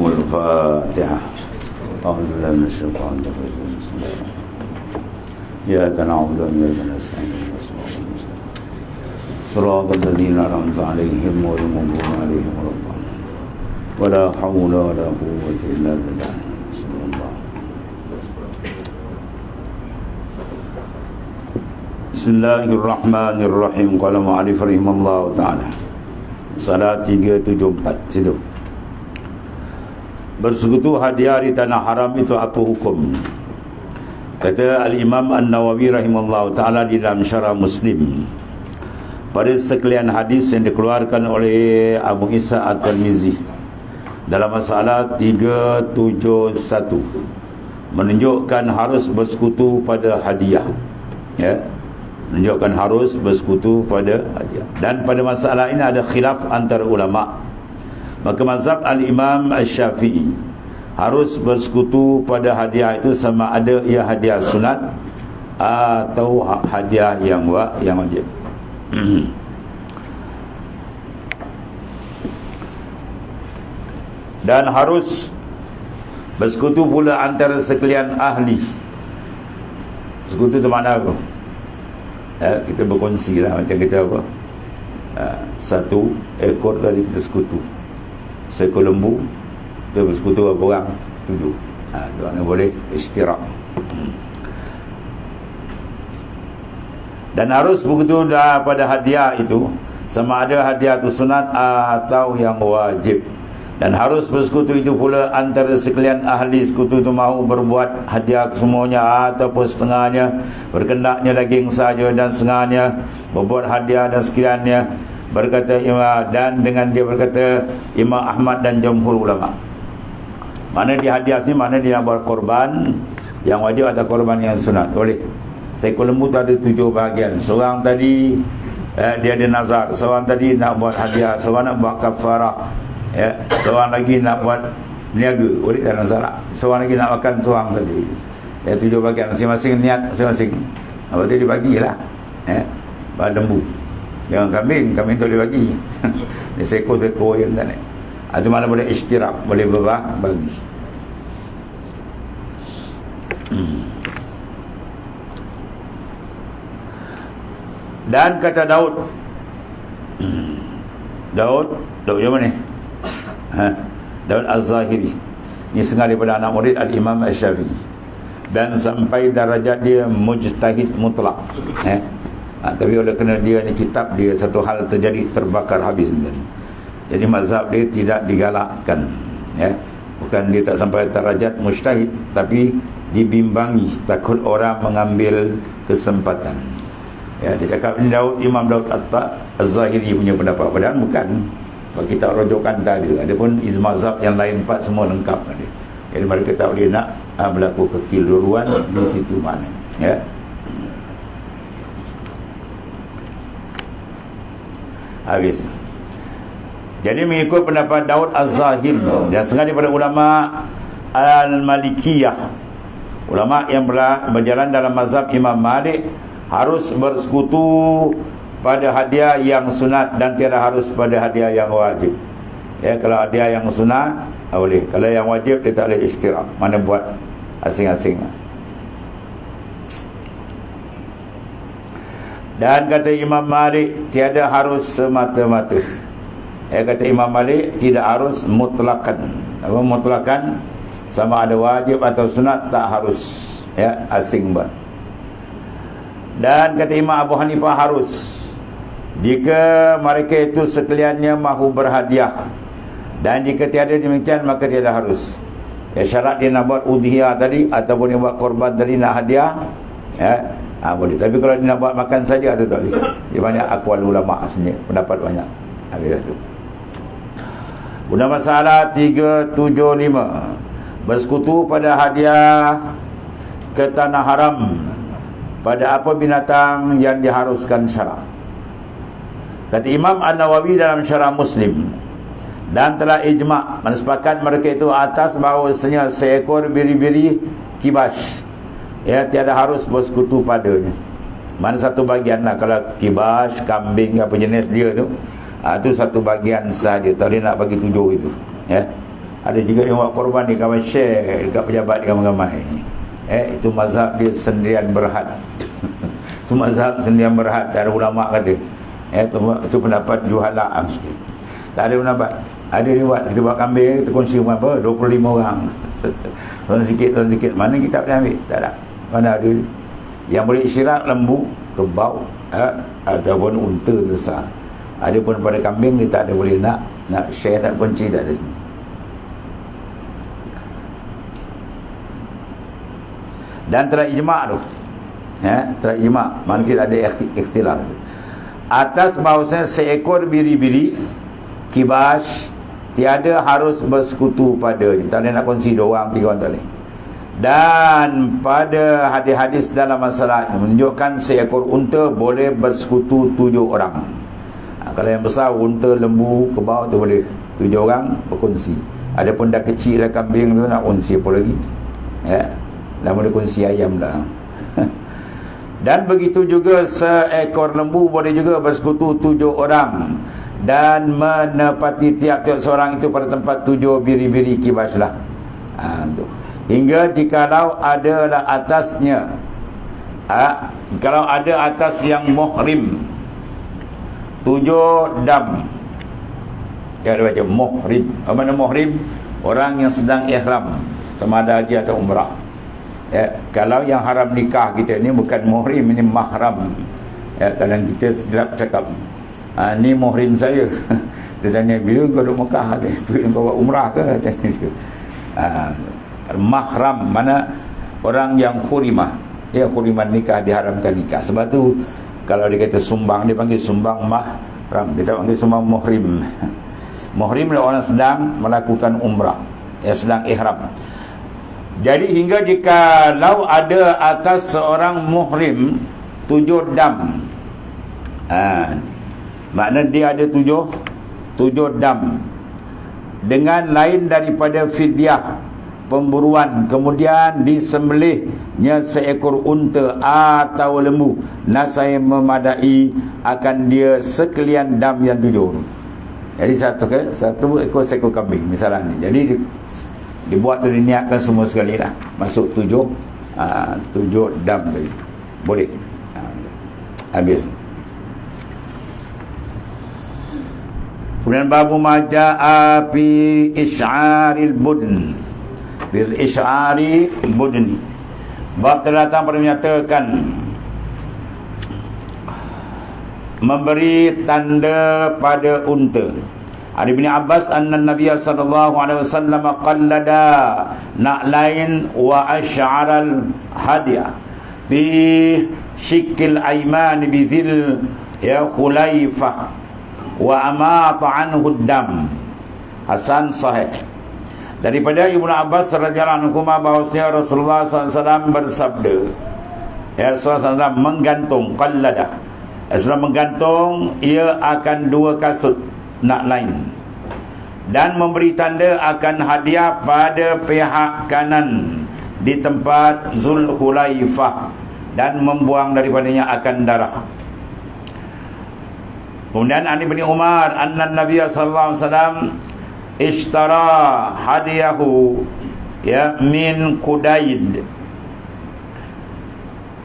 الفاتحة. أعوذ بالله من الشيطان الرجيم. بسم الله. الرحمن الرحيم إياك نعبد وإياك نستعين. صراط المستقيم صراط الذين أنعمت عليهم غير المغضوب عليهم ولا الضالين. ولا حول ولا قوة إلا بالله. صلى الله بسم الله الرحمن الرحيم. قال معرف رحمه الله تعالى. Salat 374 Situ Bersekutu hadiah di tanah haram itu apa hukum Kata Al-Imam An-Nawawi rahimahullah ta'ala di dalam syarah Muslim Pada sekalian hadis yang dikeluarkan oleh Abu Isa At-Tirmizi Dalam masalah 371 Menunjukkan harus bersekutu pada hadiah Ya menunjukkan harus bersekutu pada hadiah. Dan pada masalah ini ada khilaf antara ulama. Maka mazhab al-Imam Asy-Syafi'i harus bersekutu pada hadiah itu sama ada ia hadiah sunat atau ha-, hadiah yang wa yang wajib. Dan harus bersekutu pula antara sekalian ahli. Sekutu itu makna apa? ya, kita berkongsi lah macam kita apa ha, satu ekor tadi kita sekutu seekor lembu kita bersekutu berapa orang tujuh. Ha, tu mana boleh istirak. Dan harus begitu dah pada hadiah itu sama ada hadiah itu sunat atau yang wajib. Dan harus bersekutu itu pula antara sekalian ahli sekutu itu mahu berbuat hadiah semuanya ataupun setengahnya berkendaknya daging saja dan setengahnya berbuat hadiah dan sekaliannya berkata imam dan dengan dia berkata Imam Ahmad dan jumhur ulama. Mana dia hadiah ni mana dia nak buat korban yang wajib atau korban yang sunat. Boleh. Seekor lembu tu ada tujuh bahagian. Seorang tadi eh, dia ada nazar. Seorang tadi nak buat hadiah. Seorang nak buat kafarah. Ya seorang lagi nak buat niaga. Boleh tak masalah seorang lagi nak makan seorang tadi. Ya tujuh bagian masing-masing niat masing-masing. Apa tu dia bagilah. Ya pada lembu dengan kambing kambing tu boleh bagi. Ni seko-seko yang tak itu mana boleh istirak boleh berbah bagi. Dan kata Daud. Daud Daud yang mana? Ha? Daud Az-Zahiri. Ini setengah daripada anak murid Al-Imam Al-Syafi'i dan sampai darajat dia mujtahid mutlak. Eh? Ha, tapi oleh kerana dia ni kitab dia satu hal terjadi terbakar habis jadi mazhab dia tidak digalakkan ya? bukan dia tak sampai darajat mujtahid tapi dibimbangi takut orang mengambil kesempatan ya, dia cakap ini Daud, Imam Daud Az-Zahiri punya pendapat padahal bukan kalau kita rujukan tak ada Adapun izmazab yang lain empat semua lengkap ada. Jadi mereka tak boleh nak ha, berlaku kekeliruan di situ mana. Ya. Habis. Jadi mengikut pendapat Daud Az-Zahir dan setengah daripada ulama Al-Malikiyah ulama yang berjalan dalam mazhab Imam Malik harus bersekutu pada hadiah yang sunat dan tiada harus pada hadiah yang wajib. Ya, kalau hadiah yang sunat boleh. Kalau yang wajib dia tak boleh istirak. Mana buat asing-asing. Dan kata Imam Malik tiada harus semata-mata. Ya kata Imam Malik tidak harus mutlakan. Apa mutlakan? Sama ada wajib atau sunat tak harus ya asing buat. Dan kata Imam Abu Hanifah harus jika mereka itu sekaliannya mahu berhadiah dan jika tiada demikian maka tiada harus. Ya syarat dia nak buat udhiyah tadi ataupun dia buat korban tadi nak hadiah ya ha, boleh. Tapi kalau dia nak buat makan saja tu tak boleh. Dia banyak akwal ulama sebenarnya, pendapat banyak. Habis itu. Guna masalah 375 Bersekutu pada hadiah ke tanah haram pada apa binatang yang diharuskan syarat Kata Imam An-Nawawi dalam syarah Muslim dan telah ijma' mensepakat mereka itu atas bahawasanya seekor biri-biri kibas ya tiada harus bersekutu padanya. Mana satu bagian lah kalau kibas, kambing apa jenis dia tu. Ha, itu satu bagian saja. Tak nak bagi tujuh itu. Ya. ada juga yang buat korban di kawan share dekat pejabat di ramai-ramai eh itu mazhab dia sendirian berhad itu mazhab sendirian berhad ada ulama kata eh itu, itu pendapat juhala tak ada pendapat ada dia buat kita buat kambing kita kongsi apa 25 orang tuan sikit tuan sikit mana kita boleh ambil tak ada mana ada yang boleh isyarat lembu kebau eh, ataupun unta besar. Ada pun pada kambing dia tak ada boleh nak nak share nak kunci tak ada. Sini dan terijma' tu. Ya terijma' mana kita ada ikhtilaf atas bahawasanya seekor biri-biri kibas tiada harus bersekutu pada tak boleh nak kongsi dua orang tiga orang tak boleh dan pada hadis-hadis dalam masalah menunjukkan seekor unta boleh bersekutu tujuh orang. Ha, kalau yang besar unta, lembu, kebau tu boleh. Tujuh orang berkongsi. Ada pun dah kecil dah kambing tu nak kongsi apa lagi? Ya dah boleh kongsi ayam dah dan begitu juga seekor lembu boleh juga bersekutu tujuh orang. Dan menepati tiap-tiap seorang itu pada tempat tujuh biri-biri kibaslah ha, hingga jikalau adalah atasnya. Ha, kalau ada atas yang muhrim. Tujuh dam. Dia ada baca muhrim. Apa nama muhrim? Orang yang sedang ihram. Sama ada haji atau umrah. Ya, kalau yang haram nikah kita ni bukan muhrim ini mahram. Ya, dalam kita sedap cakap. Ha, ni muhrim saya. Dia tanya bila kau duduk Mekah? Bila kau buat umrah ke? Tanya dia. Ha, mahram mana orang yang hurimah ya huriman nikah diharamkan nikah. Sebab tu kalau dia kata sumbang dia panggil sumbang mahram. Dia tak panggil sumbang muhrim. Muhrim adalah orang sedang melakukan umrah. Yang sedang ihram. Jadi hingga jika lau ada atas seorang muhrim tujuh dam. Ha. Makna dia ada tujuh tujuh dam. Dengan lain daripada fidyah pemburuan kemudian disembelihnya seekor unta atau lembu. Nasai memadai akan dia sekalian dam yang tujuh. Jadi satu ke satu ekor seekor kambing misalnya. Jadi dibuat diniatkan semua sekali lah. Masuk tujuh aa, ha, tujuh dam tadi boleh. Ha, habis. Kemudian babu maja'a fi isyaril budn bil isyari budni bab pada menyatakan memberi tanda pada unta. Ali bin Abbas anna Nabi sallallahu alaihi wasallam qallada na'lain wa asy'aral hadiah bi shikil ayman bi dhil ya khulaifah wa amata anhu dam. Hasan sahih daripada Ibnu Abbas radhiyallahu anhu bahwasanya Rasulullah SAW bersabda ya Rasulullah SAW menggantung qallada. Rasulullah menggantung ia akan dua kasut nak lain. Dan memberi tanda akan hadiah pada pihak kanan di tempat Zulhulaifah dan membuang daripadanya akan darah. Kemudian Ali bin Umar anna Nabi sallallahu alaihi wasallam ishtara hadiyahu ya min Kudaid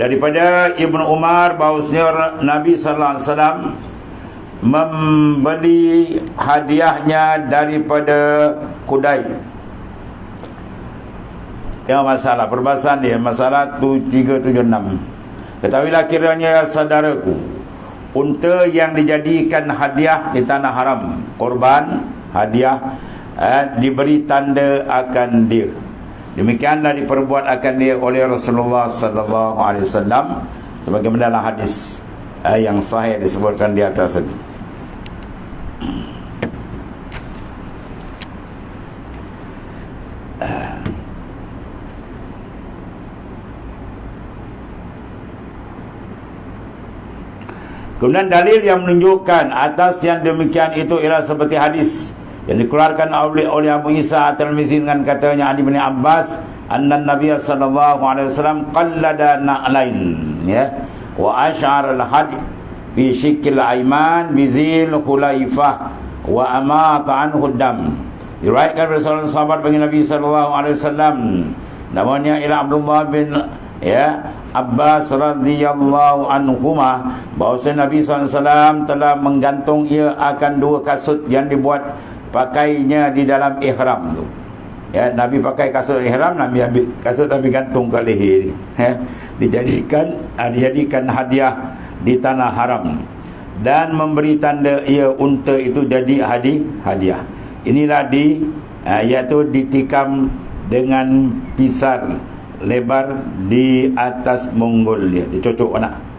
daripada Ibnu Umar bahwasanya Nabi sallallahu alaihi wasallam membeli hadiahnya daripada Kudai. Tengok masalah perbahasan dia masalah tu 376. Ketahuilah kiranya saudaraku unta yang dijadikan hadiah di tanah haram korban hadiah eh, diberi tanda akan dia. Demikianlah diperbuat akan dia oleh Rasulullah sallallahu alaihi wasallam sebagaimana dalam hadis eh, yang sahih disebutkan di atas tadi. Kemudian dalil yang menunjukkan atas yang demikian itu ialah seperti hadis yang dikeluarkan oleh oleh Abu Isa At-Tirmizi dengan katanya Ali bin Abbas anna Nabi sallallahu alaihi wasallam qallada na'lain ya. Wa ash'ar al-had fi shikil ayman bi zil khulaifah wa amata anhu dam diriwayatkan oleh seorang sahabat bagi Nabi sallallahu alaihi wasallam. Namanya ialah Abdullah bin ya Abbas radhiyallahu anhuma bahawa Nabi SAW telah menggantung ia akan dua kasut yang dibuat pakainya di dalam ihram tu. Ya Nabi pakai kasut ihram Nabi ambil kasut Nabi gantung ke leher ya dijadikan uh, dijadikan hadiah di tanah haram. Dan memberi tanda ia unta itu jadi hadi hadiah. Inilah di uh, iaitu ditikam dengan pisar lebar di atas monggol dia. Dicocok anak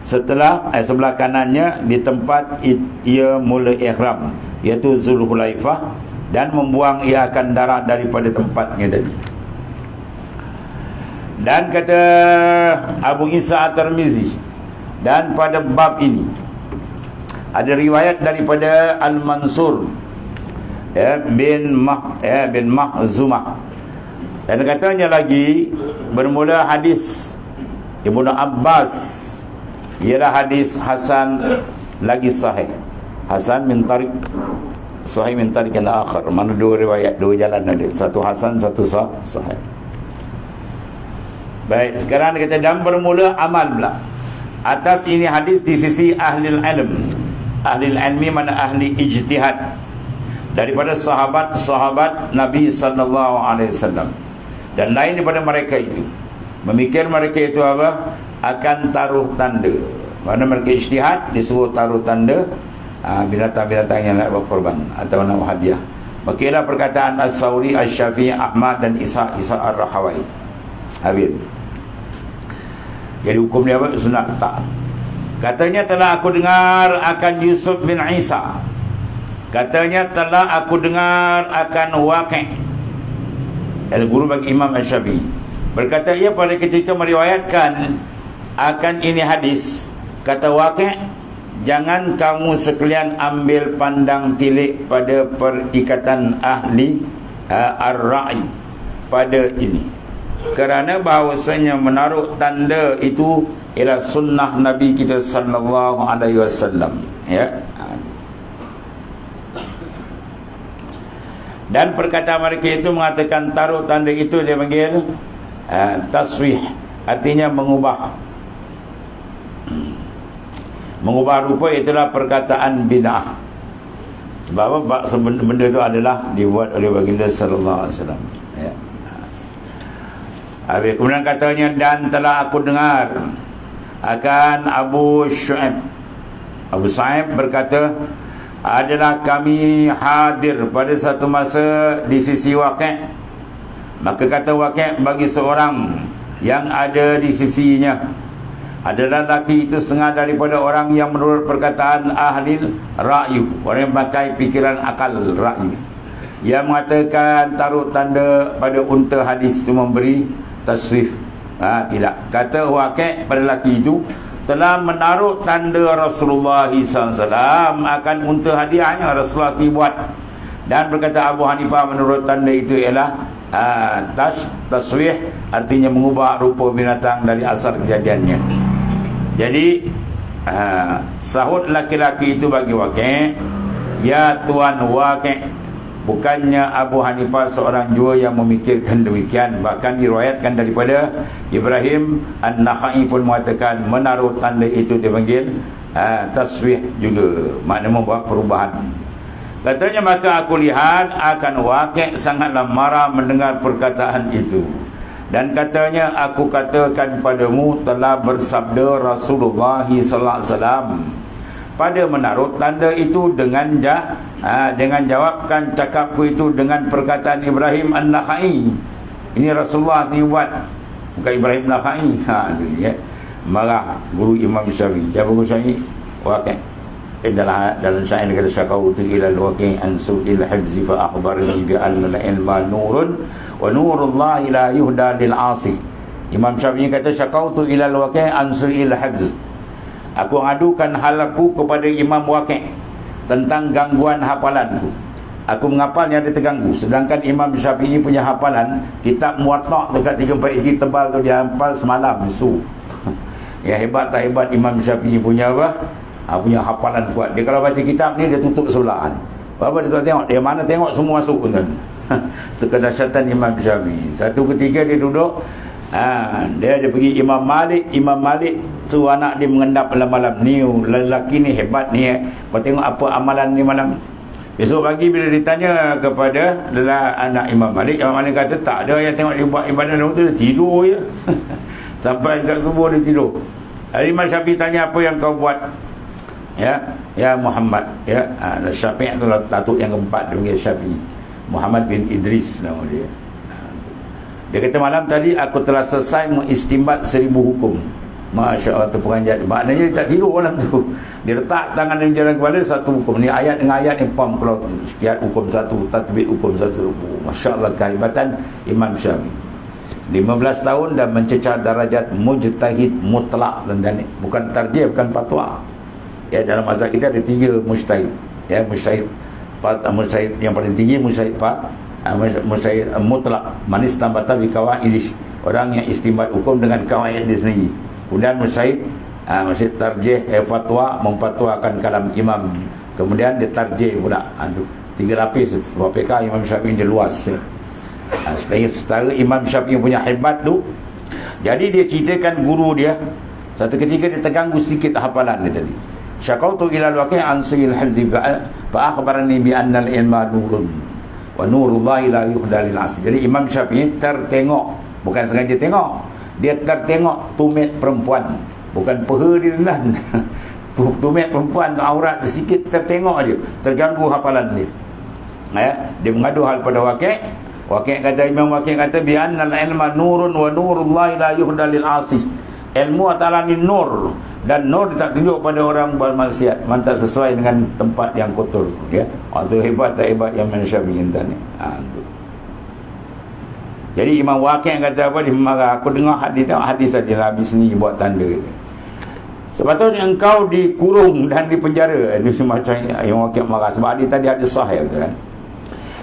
setelah eh, sebelah kanannya di tempat ia mula ihram iaitu Zulhulaifah dan membuang ia akan darah daripada tempatnya tadi. Dan kata Abu Isa At-Tirmizi dan pada bab ini ada riwayat daripada Al-Mansur ya, bin Mah ya, bin Mahzumah. Dan katanya lagi bermula hadis Ibnu Abbas ialah hadis Hasan lagi sahih. Hasan min Tariq Sahih min tariq al-akhir Mana dua riwayat Dua jalan ada. Satu Hasan Satu sah, Sahih. Baik Sekarang kata Dan bermula amal pula. Atas ini hadis Di sisi ahli ilm. Ahli ilmi mana ahli ijtihad. Daripada sahabat-sahabat Nabi sallallahu alaihi wasallam. Dan lain daripada mereka itu. Memikir mereka itu apa akan taruh tanda mana mereka ijtihad disuruh taruh tanda Ah, binatang-binatang yang nak berkorban atau nak hadiah. Makilah perkataan As-Sawri, As-Syafi'i, Ahmad dan Isa Isa Ar-Rahawai. Habis. Jadi hukum dia apa? Sunat tak. Katanya telah aku dengar akan Yusuf bin Isa. Katanya telah aku dengar akan Waqi' Al-Guru bagi Imam Al-Syafi'i. Berkata ia pada ketika meriwayatkan akan ini hadis. Kata Waqi' jangan kamu sekalian ambil pandang tilik pada perikatan ahli uh, ar-ra'i pada ini. Kerana bahawasanya menaruh tanda itu ialah sunnah Nabi kita sallallahu alaihi wasallam ya. Dan perkataan mereka itu mengatakan taruh tanda itu dia panggil uh, taswih artinya mengubah mengubah rupa itulah perkataan bid'ah. Sebab apa? Benda itu adalah dibuat oleh baginda sallallahu alaihi wasallam. Ya. Habis kemudian katanya dan telah aku dengar akan Abu Shu'aib Abu Sa'ib berkata adalah kami hadir pada satu masa di sisi wakil maka kata wakil bagi seorang yang ada di sisinya adalah lelaki itu setengah daripada orang yang menurut perkataan ahli ra'yu. Orang yang pakai fikiran akal ra'yu. Yang mengatakan taruh tanda pada unta hadis itu memberi tasrif. Ha, tidak. Kata wakil pada lelaki itu telah menaruh tanda Rasulullah SAW akan unta hadiahnya Rasulullah SAW buat. Dan berkata Abu Hanifah menurut tanda itu ialah uh, tas, taswih artinya mengubah rupa binatang dari asal kejadiannya jadi uh, sahut laki-laki itu bagi wakil Ya Tuan wakil Bukannya Abu Hanifah seorang jua yang memikirkan demikian Bahkan diriwayatkan daripada Ibrahim An-Nakhai pun mengatakan Menaruh tanda itu dipanggil uh, Taswih juga. Maknanya membuat perubahan. Katanya maka aku lihat akan wakil sangatlah marah mendengar perkataan itu dan katanya aku katakan padamu telah bersabda Rasulullah sallallahu alaihi wasallam pada menaruh tanda itu dengan ja, ha, dengan jawabkan cakapku itu dengan perkataan Ibrahim An-Nakhai. Ini Rasulullah ni buat bukan Ibrahim An-Nakhai. Ha ya. Marah guru Imam Syafi'i. Dia guru Syafi'i wakil dalam dalam syair kata syakautu ila al-waqi' an su'il hifzi fa akhbarni bi anna al-ilma nurun wa nurullah la yuhda lil 'asi Imam Syafi'i kata syakautu ila al-waqi' an su'il hifz Aku adukan halaku kepada Imam Waqi' tentang gangguan hafalanku Aku. Menghafalnya dia terganggu? Sedangkan Imam Syafi'i punya hafalan Kitab Muwatta' dekat 3 4 inci tebal tu dia hafal semalam Su. Ya hebat tak hebat Imam Syafi'i punya apa ha, punya hafalan kuat dia kalau baca kitab ni dia tutup sebelah Apa dia tengok? Dia mana tengok semua masuk pun tuan. Itu kedahsyatan Imam Syafi'i. Satu ketika dia duduk, ha, dia dia pergi Imam Malik, Imam Malik suruh anak dia mengendap malam-malam. Ni lelaki ni hebat ni eh. Kau tengok apa amalan ni malam. Besok pagi bila ditanya kepada adalah anak Imam Malik, Imam Malik kata tak ada yang tengok dia buat ibadah tu dia tidur je. Sampai kat kubur dia tidur. Hari Imam Syafi'i tanya apa yang kau buat? Ya, ya Muhammad, ya. Ha, Syafi'i tu datuk yang keempat dia Syafi'i. Muhammad bin Idris nama dia. Dia kata malam tadi aku telah selesai mengistimbat seribu hukum. Masya Allah tu penganjat Maknanya dia tak tidur malam tu Dia letak tangan dalam jalan kepala Satu hukum ni ayat dengan ayat ni Pam kalau Sekian hukum satu Tatbik hukum satu Masya Allah kehebatan Imam Syafi'i 15 tahun dan mencecah darajat Mujtahid mutlak dan Bukan tarjih bukan patwa Ya dalam mazhab kita ada tiga mujtahid Ya mujtahid Mujtahid yang paling tinggi Mujtahid pak Mujtahid mutlak Manis tambah tabi kawan ini Orang yang istimbat hukum dengan kawan dia sendiri Kemudian Musaid uh, Musaid tarjih eh, fatwa memfatwakan kalam imam. Kemudian dia tarjih pula. Uh, tiga lapis PK Imam Syafi'i dia luas. Uh, setara, setara Imam Syafi'i punya hebat tu. Jadi dia ceritakan guru dia satu ketika dia terganggu sedikit hafalan dia tadi. Syakautu ila al-waqi' an sayyil hifzi fa akhbarani bi anna al-ilma nurun wa nurullahi la yuhda lil Jadi Imam Syafi'i tertengok bukan sengaja tengok dia tertengok tumit perempuan bukan peha dia tuan. Tumit perempuan aurat sedikit tertengok dia terganggu hafalan dia. Ya dia mengadu hal pada wakil wakil kata Imam wakil kata bi'anna al-ilma nurun wa nurullahi la yuhda lil asih ilmu ni nur dan nur tak tunjuk pada orang bermaksiat mantap sesuai dengan tempat yang kotor ya waktu hebat tak hebat yang mensyabihin tadi ha, tu. Jadi Imam Waqi' kata apa dia marah aku dengar hadis tengok hadis saja Nabi sendiri buat tanda itu. Sepatutnya engkau dikurung dan dipenjara itu semacam Imam Waqi' marah sebab hadis tadi hadis sahih betul kan.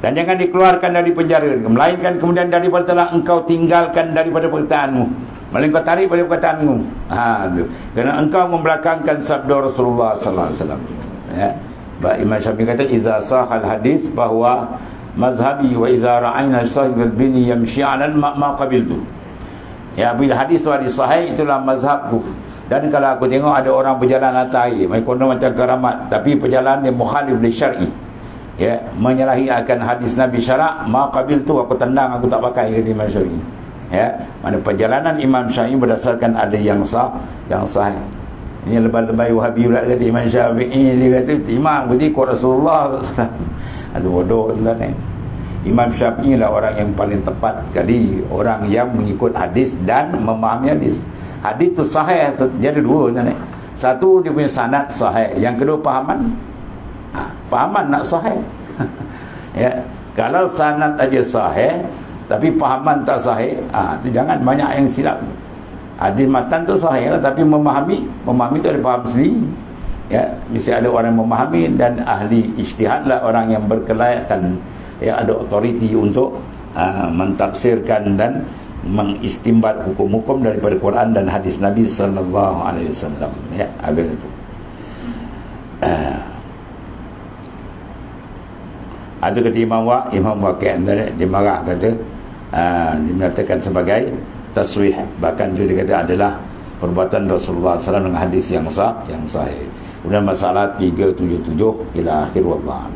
Dan jangan dikeluarkan dari penjara melainkan kemudian daripada telah engkau tinggalkan daripada perkataanmu. Melainkan kau tarik daripada perkataanmu. Ha tu. Kerana engkau membelakangkan sabda Rasulullah sallallahu alaihi wasallam. Ya. Baik Imam Syafi'i kata iza sahal hadis bahawa mazhabi wa idza ra'ayna sahib al-bini yamshi 'ala ma ma qabiltu ya bila hadis tu hadis sahih itulah mazhabku dan kalau aku tengok ada orang berjalan atas air mereka macam keramat tapi perjalanan yang mukhalif li syar'i ya menyalahi akan hadis nabi syarak ma qabiltu aku tendang aku tak pakai kata Imam Syafi'i ya mana perjalanan Imam Syafi'i berdasarkan ada yang sah yang sahih. Ini lebay-lebay wahabi pula kata Imam Syafi'i dia kata imam berarti kuat Rasulullah. Ada bodoh tuan eh. Imam Syafi'i lah orang yang paling tepat sekali orang yang mengikut hadis dan memahami hadis. Hadis tu sahih jadi dua tuan eh. satu dia punya sanad sahih. Yang kedua pahaman. Ha, pahaman nak sahih. Ya kalau sanad aja sahih tapi pahaman tak sahih ah ha, jangan. Banyak yang silap. Hadis matan tu sahih lah tapi memahami memahami tu ada faham sendiri. Ya mesti ada orang memahami dan ahli ijtihadlah orang yang berkelayakan ya ada otoriti untuk uh, mentafsirkan dan mengistimbat hukum-hukum daripada Quran dan hadis Nabi sallallahu alaihi wasallam. Ya abel itu. Ada kata Imam Wa Imam Wa dia marah kata dia mengatakan sebagai taswih. Bahkan dia kata adalah perbuatan Rasulullah SAW dengan hadis yang sah yang sahih. Kemudian masalah 377 ila akhir wallah